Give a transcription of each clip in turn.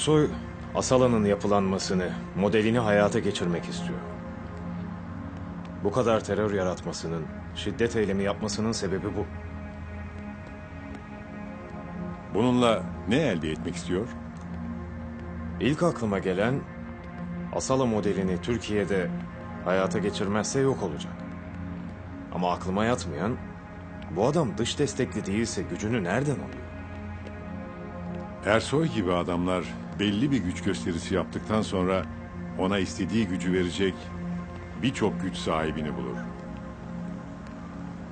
Soy Asala'nın yapılanmasını, modelini hayata geçirmek istiyor. Bu kadar terör yaratmasının, şiddet eylemi yapmasının sebebi bu. Bununla ne elde etmek istiyor? İlk aklıma gelen Asala modelini Türkiye'de hayata geçirmezse yok olacak. Ama aklıma yatmayan bu adam dış destekli değilse gücünü nereden alıyor? Ersoy gibi adamlar belli bir güç gösterisi yaptıktan sonra ona istediği gücü verecek birçok güç sahibini bulur.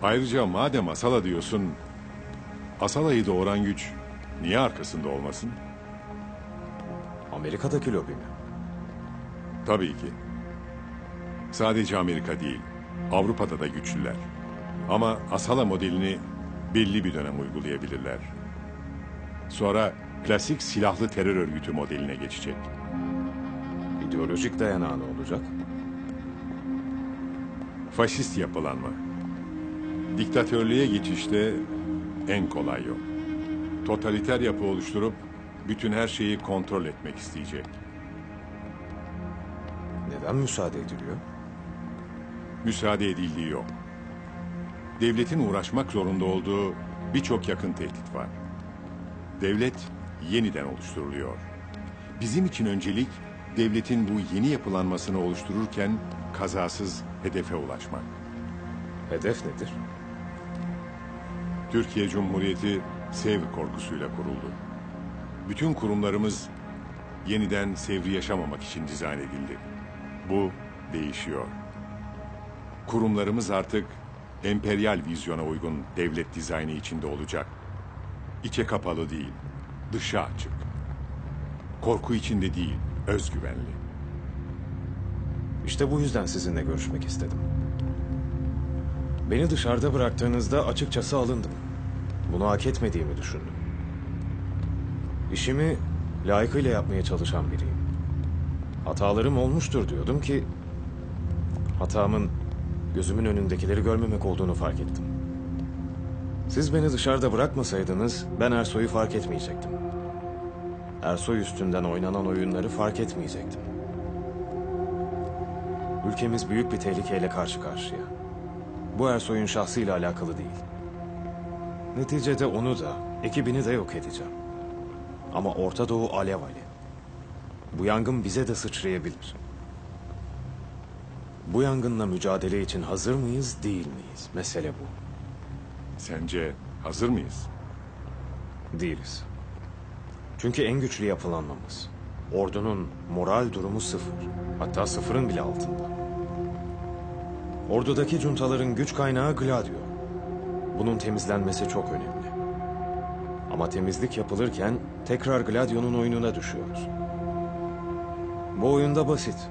Ayrıca madem Asala diyorsun, Asala'yı doğuran güç niye arkasında olmasın? Amerika'daki lobi mi? Tabii ki. Sadece Amerika değil, Avrupa'da da güçlüler. Ama Asala modelini belli bir dönem uygulayabilirler. Sonra klasik silahlı terör örgütü modeline geçecek. İdeolojik dayanağı ne olacak? Faşist yapılanma. Diktatörlüğe geçişte en kolay yol. Totaliter yapı oluşturup bütün her şeyi kontrol etmek isteyecek. Neden müsaade ediliyor? Müsaade edildiği yok. Devletin uğraşmak zorunda olduğu birçok yakın tehdit var. Devlet yeniden oluşturuluyor. Bizim için öncelik devletin bu yeni yapılanmasını oluştururken kazasız hedefe ulaşmak. Hedef nedir? Türkiye Cumhuriyeti sev korkusuyla kuruldu. Bütün kurumlarımız yeniden sevri yaşamamak için dizayn edildi. Bu değişiyor. Kurumlarımız artık emperyal vizyona uygun devlet dizaynı içinde olacak. İçe kapalı değil, dışa açık. Korku içinde değil, özgüvenli. İşte bu yüzden sizinle görüşmek istedim. Beni dışarıda bıraktığınızda açıkçası alındım. Bunu hak etmediğimi düşündüm. İşimi layıkıyla yapmaya çalışan biriyim. Hatalarım olmuştur diyordum ki... ...hatamın gözümün önündekileri görmemek olduğunu fark ettim. Siz beni dışarıda bırakmasaydınız ben Ersoy'u fark etmeyecektim. Ersoy üstünden oynanan oyunları fark etmeyecektim. Ülkemiz büyük bir tehlikeyle karşı karşıya. Bu Ersoy'un şahsıyla alakalı değil. Neticede onu da, ekibini de yok edeceğim. Ama Orta Doğu alev alev. Bu yangın bize de sıçrayabilir. Bu yangınla mücadele için hazır mıyız, değil miyiz? Mesele bu. Sence hazır mıyız? Değiliz. Çünkü en güçlü yapılanmamız. Ordunun moral durumu sıfır. Hatta sıfırın bile altında. Ordudaki cuntaların güç kaynağı Gladio. Bunun temizlenmesi çok önemli. Ama temizlik yapılırken tekrar Gladio'nun oyununa düşüyoruz. Bu oyunda basit.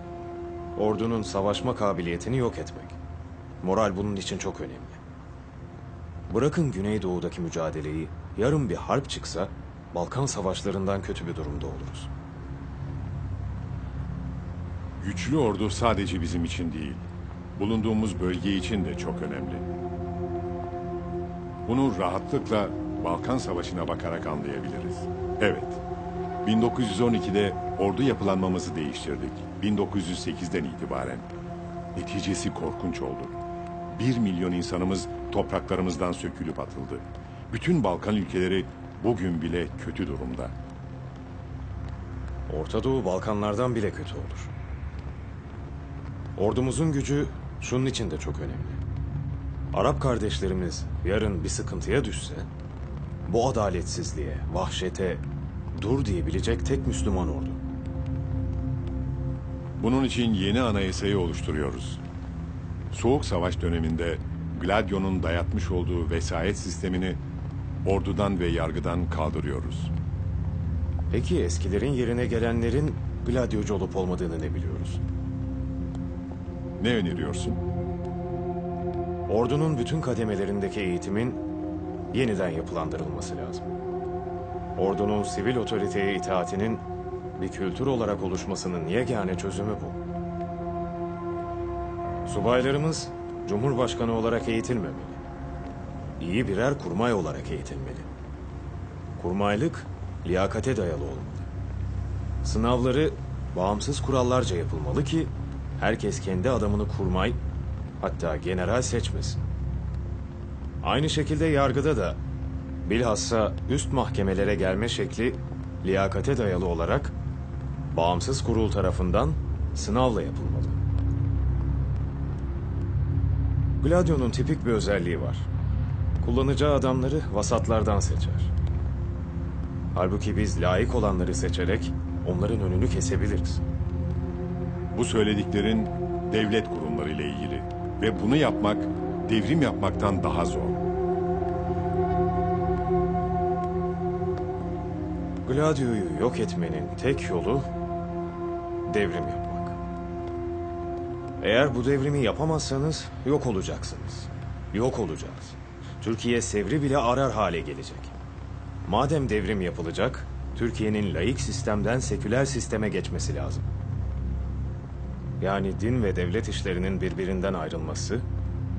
Ordunun savaşma kabiliyetini yok etmek. Moral bunun için çok önemli. Bırakın Güneydoğu'daki mücadeleyi, yarın bir harp çıksa Balkan savaşlarından kötü bir durumda oluruz. Güçlü ordu sadece bizim için değil, bulunduğumuz bölge için de çok önemli. Bunu rahatlıkla Balkan Savaşı'na bakarak anlayabiliriz. Evet, 1912'de ordu yapılanmamızı değiştirdik. 1908'den itibaren. Neticesi korkunç oldu. Bir milyon insanımız topraklarımızdan sökülüp atıldı. Bütün Balkan ülkeleri bugün bile kötü durumda. Orta Doğu Balkanlardan bile kötü olur. Ordumuzun gücü şunun için de çok önemli. Arap kardeşlerimiz yarın bir sıkıntıya düşse, bu adaletsizliğe, vahşete dur diyebilecek tek Müslüman ordu. Bunun için yeni anayasayı oluşturuyoruz. Soğuk Savaş döneminde Gladio'nun dayatmış olduğu vesayet sistemini ordudan ve yargıdan kaldırıyoruz. Peki eskilerin yerine gelenlerin gladyocu olup olmadığını ne biliyoruz? Ne öneriyorsun? Ordunun bütün kademelerindeki eğitimin yeniden yapılandırılması lazım. Ordunun sivil otoriteye itaatinin bir kültür olarak oluşmasının yegane çözümü bu. Subaylarımız Cumhurbaşkanı olarak eğitilmemeli. İyi birer kurmay olarak eğitilmeli. Kurmaylık liyakate dayalı olmalı. Sınavları bağımsız kurallarca yapılmalı ki herkes kendi adamını kurmay hatta general seçmesin. Aynı şekilde yargıda da bilhassa üst mahkemelere gelme şekli liyakate dayalı olarak bağımsız kurul tarafından sınavla yapılmalı. Gladio'nun tipik bir özelliği var. Kullanacağı adamları vasatlardan seçer. Halbuki biz layık olanları seçerek onların önünü kesebiliriz. Bu söylediklerin devlet kurumları ile ilgili ve bunu yapmak devrim yapmaktan daha zor. Gladio'yu yok etmenin tek yolu devrim yapmak. Eğer bu devrimi yapamazsanız yok olacaksınız. Yok olacağız. Türkiye sevri bile arar hale gelecek. Madem devrim yapılacak, Türkiye'nin laik sistemden seküler sisteme geçmesi lazım. Yani din ve devlet işlerinin birbirinden ayrılması,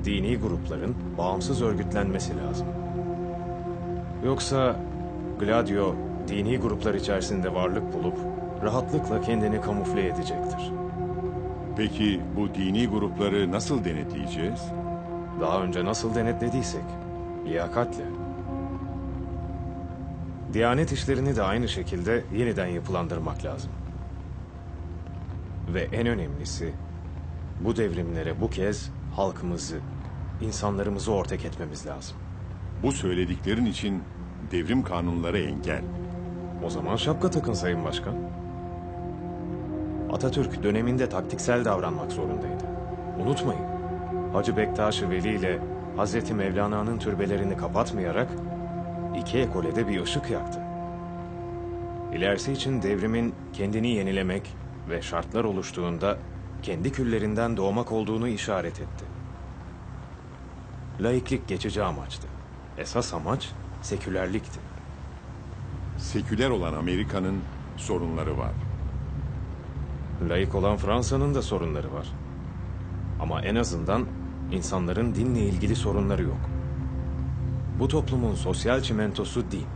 dini grupların bağımsız örgütlenmesi lazım. Yoksa Gladio dini gruplar içerisinde varlık bulup rahatlıkla kendini kamufle edecektir. Peki bu dini grupları nasıl denetleyeceğiz? Daha önce nasıl denetlediysek, liyakatle. Diyanet işlerini de aynı şekilde yeniden yapılandırmak lazım. Ve en önemlisi, bu devrimlere bu kez halkımızı, insanlarımızı ortak etmemiz lazım. Bu söylediklerin için devrim kanunları engel. O zaman şapka takın Sayın Başkan. Atatürk döneminde taktiksel davranmak zorundaydı. Unutmayın. Hacı Bektaş-ı Veli ile Hazreti Mevlana'nın türbelerini kapatmayarak iki ekolede bir ışık yaktı. İlerisi için devrimin kendini yenilemek ve şartlar oluştuğunda kendi küllerinden doğmak olduğunu işaret etti. Laiklik geçici amaçtı. Esas amaç sekülerlikti. Seküler olan Amerika'nın sorunları var. Laik olan Fransa'nın da sorunları var. Ama en azından insanların dinle ilgili sorunları yok. Bu toplumun sosyal çimentosu din.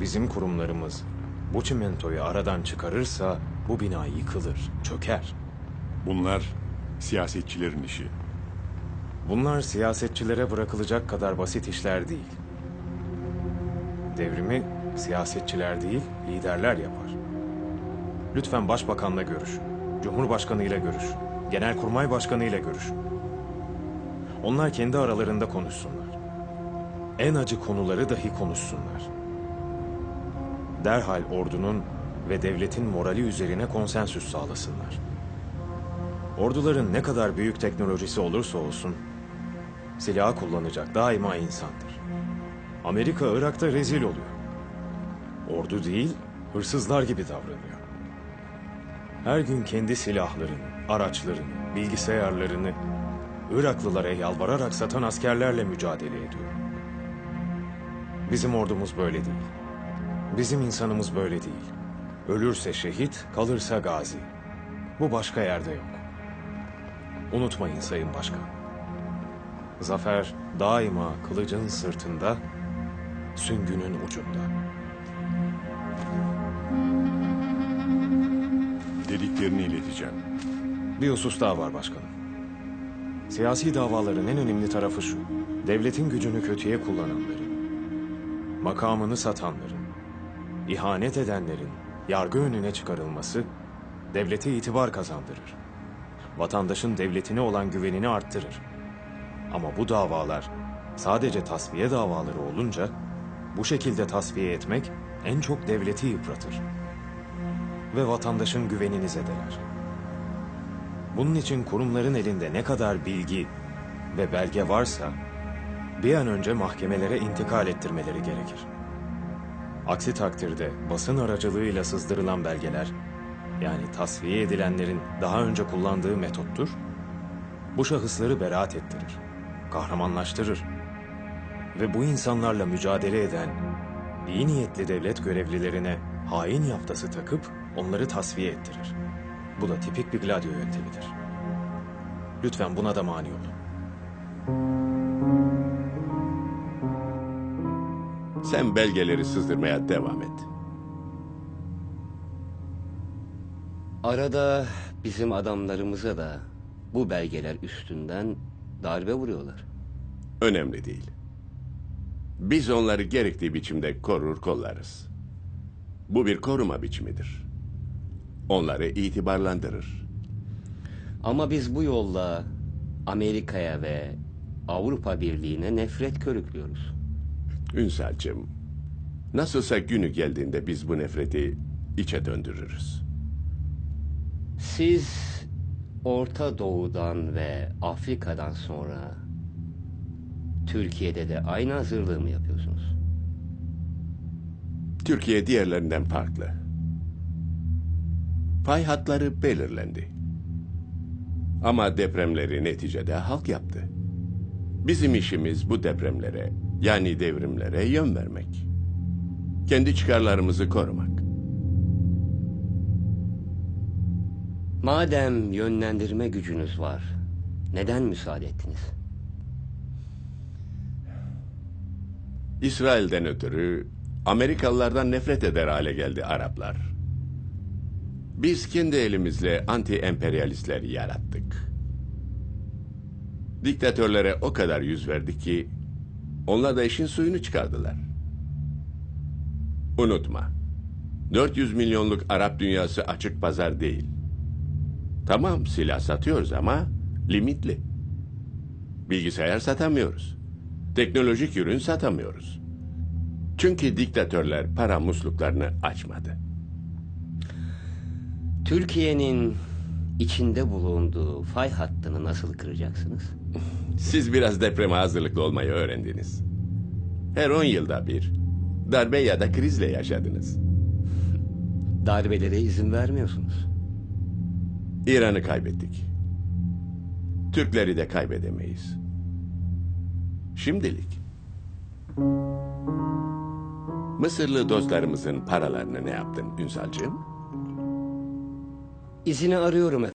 Bizim kurumlarımız bu çimentoyu aradan çıkarırsa bu bina yıkılır, çöker. Bunlar siyasetçilerin işi. Bunlar siyasetçilere bırakılacak kadar basit işler değil. Devrimi siyasetçiler değil, liderler yapar. Lütfen başbakanla görüşün. Cumhurbaşkanı ile görüşün. Genelkurmay başkanı ile görüşün. Onlar kendi aralarında konuşsunlar. En acı konuları dahi konuşsunlar. Derhal ordunun ve devletin morali üzerine konsensüs sağlasınlar. Orduların ne kadar büyük teknolojisi olursa olsun silah kullanacak daima insandır. Amerika Irak'ta rezil oluyor. Ordu değil, hırsızlar gibi davranıyor. Her gün kendi silahlarını, araçlarını, bilgisayarlarını Iraklılara yalvararak satan askerlerle mücadele ediyor. Bizim ordumuz böyle değil. Bizim insanımız böyle değil. Ölürse şehit, kalırsa gazi. Bu başka yerde yok. Unutmayın Sayın Başkan. Zafer daima kılıcın sırtında, süngünün ucunda. Dediklerini ileteceğim. Bir husus daha var başkanım. Siyasi davaların en önemli tarafı şu. Devletin gücünü kötüye kullananların, makamını satanların, ihanet edenlerin yargı önüne çıkarılması devlete itibar kazandırır. Vatandaşın devletine olan güvenini arttırır. Ama bu davalar sadece tasfiye davaları olunca bu şekilde tasfiye etmek en çok devleti yıpratır ve vatandaşın güvenini zedeler. Bunun için kurumların elinde ne kadar bilgi ve belge varsa bir an önce mahkemelere intikal ettirmeleri gerekir. Aksi takdirde basın aracılığıyla sızdırılan belgeler yani tasfiye edilenlerin daha önce kullandığı metottur. Bu şahısları beraat ettirir, kahramanlaştırır ve bu insanlarla mücadele eden iyi niyetli devlet görevlilerine hain yaftası takıp onları tasfiye ettirir. Bu da tipik bir gladio yöntemidir. Lütfen buna da mani olun. Sen belgeleri sızdırmaya devam et. Arada bizim adamlarımıza da bu belgeler üstünden darbe vuruyorlar. Önemli değil. Biz onları gerektiği biçimde korur kollarız. Bu bir koruma biçimidir. Onları itibarlandırır. Ama biz bu yolla Amerika'ya ve Avrupa Birliği'ne nefret körüklüyoruz. Ünsal'cığım, nasılsa günü geldiğinde biz bu nefreti içe döndürürüz. Siz Orta Doğu'dan ve Afrika'dan sonra Türkiye'de de aynı hazırlığı mı yapıyorsunuz? Türkiye diğerlerinden farklı. Pay hatları belirlendi. Ama depremleri neticede halk yaptı. Bizim işimiz bu depremlere, yani devrimlere yön vermek. Kendi çıkarlarımızı korumak. Madem yönlendirme gücünüz var, neden müsaade ettiniz? İsrail'den ötürü Amerikalılardan nefret eder hale geldi Araplar. Biz kendi elimizle anti-emperyalistleri yarattık. Diktatörlere o kadar yüz verdik ki onlar da işin suyunu çıkardılar. Unutma. 400 milyonluk Arap dünyası açık pazar değil. Tamam silah satıyoruz ama limitli. Bilgisayar satamıyoruz. Teknolojik ürün satamıyoruz. Çünkü diktatörler para musluklarını açmadı. Türkiye'nin içinde bulunduğu fay hattını nasıl kıracaksınız? Siz biraz depreme hazırlıklı olmayı öğrendiniz. Her 10 yılda bir darbe ya da krizle yaşadınız. Darbelere izin vermiyorsunuz. İran'ı kaybettik. Türkleri de kaybedemeyiz. Şimdilik. Mısırlı dostlarımızın paralarını ne yaptın Ünsal'cığım? İzini arıyorum